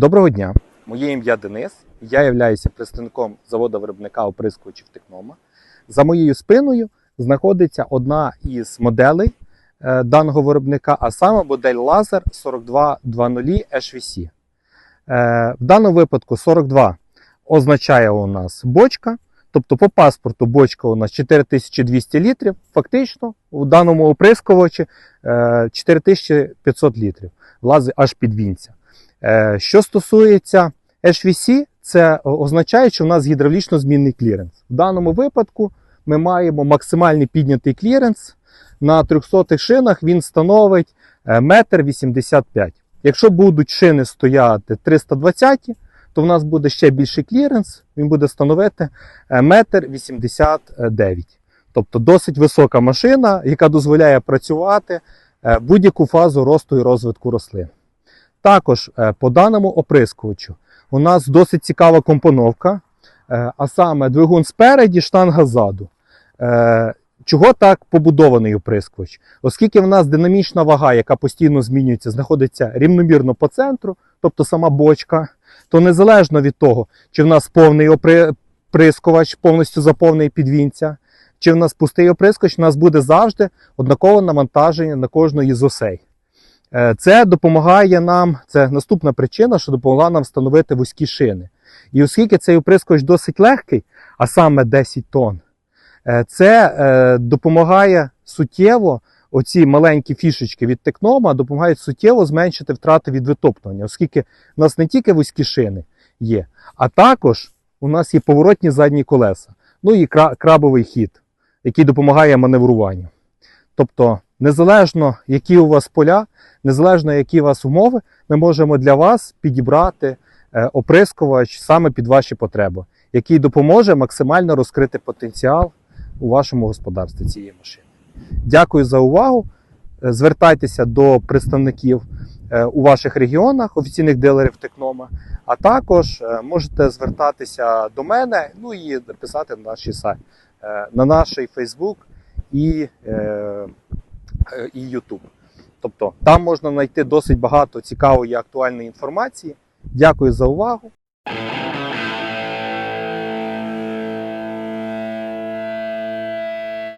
Доброго дня! Моє ім'я Денис. Я являюся представником заводу виробника оприскувачів Технома. За моєю спиною знаходиться одна із моделей е, даного виробника, а саме модель Laser 4220 HVC. Е, В даному випадку 42 означає у нас бочка. Тобто по паспорту бочка у нас 4200 літрів. Фактично у даному оприскувачі е, 4500 літрів. Влазить аж під вінця. Е, Що стосується HVC, це означає, що у нас гідравлічно змінний кліренс. В даному випадку ми маємо максимальний піднятий кліренс. На 300 шинах він становить е, 1,85 м. Якщо будуть шини стояти 320, то в нас буде ще більший кліренс, він буде становити е, 1,89 м. Тобто досить висока машина, яка дозволяє працювати е, будь-яку фазу росту і розвитку рослин. Також е, по даному оприскувачу у нас досить цікава компоновка, е, а саме двигун спереді, штанга ззаду. Е, Чого так побудований оприскувач? Оскільки в нас динамічна вага, яка постійно змінюється, знаходиться рівномірно по центру, тобто сама бочка, то незалежно від того, чи в нас повний оприскувач, повністю заповнений підвінця, чи в нас пустий оприскувач, у нас буде завжди однакове навантаження на кожної з осей. Е, Це допомагає нам, це наступна причина, що допомогла нам встановити вузькі шини. І оскільки цей оприскувач досить легкий, а саме 10 тонн, е, це е, допомагає суттєво, оці маленькі фішечки від текнома допомагають суттєво зменшити втрати від витоптування, оскільки у нас не тільки вузькі шини є, а також у нас є поворотні задні колеса, ну і крабовий хід, який допомагає маневруванню. Тобто, незалежно, які у вас поля, незалежно які у вас умови, ми можемо для вас підібрати е, оприскувач саме під ваші потреби, який допоможе максимально розкрити потенціал у вашому господарстві цієї машини. Дякую за увагу. Е, Звертайтеся до представників е, у ваших регіонах, офіційних дилерів Текнома, а також можете звертатися до мене, ну і писати на наші сайт, на наш Facebook і, і YouTube. Тобто там можна знайти досить багато цікавої актуальної інформації. Дякую за увагу.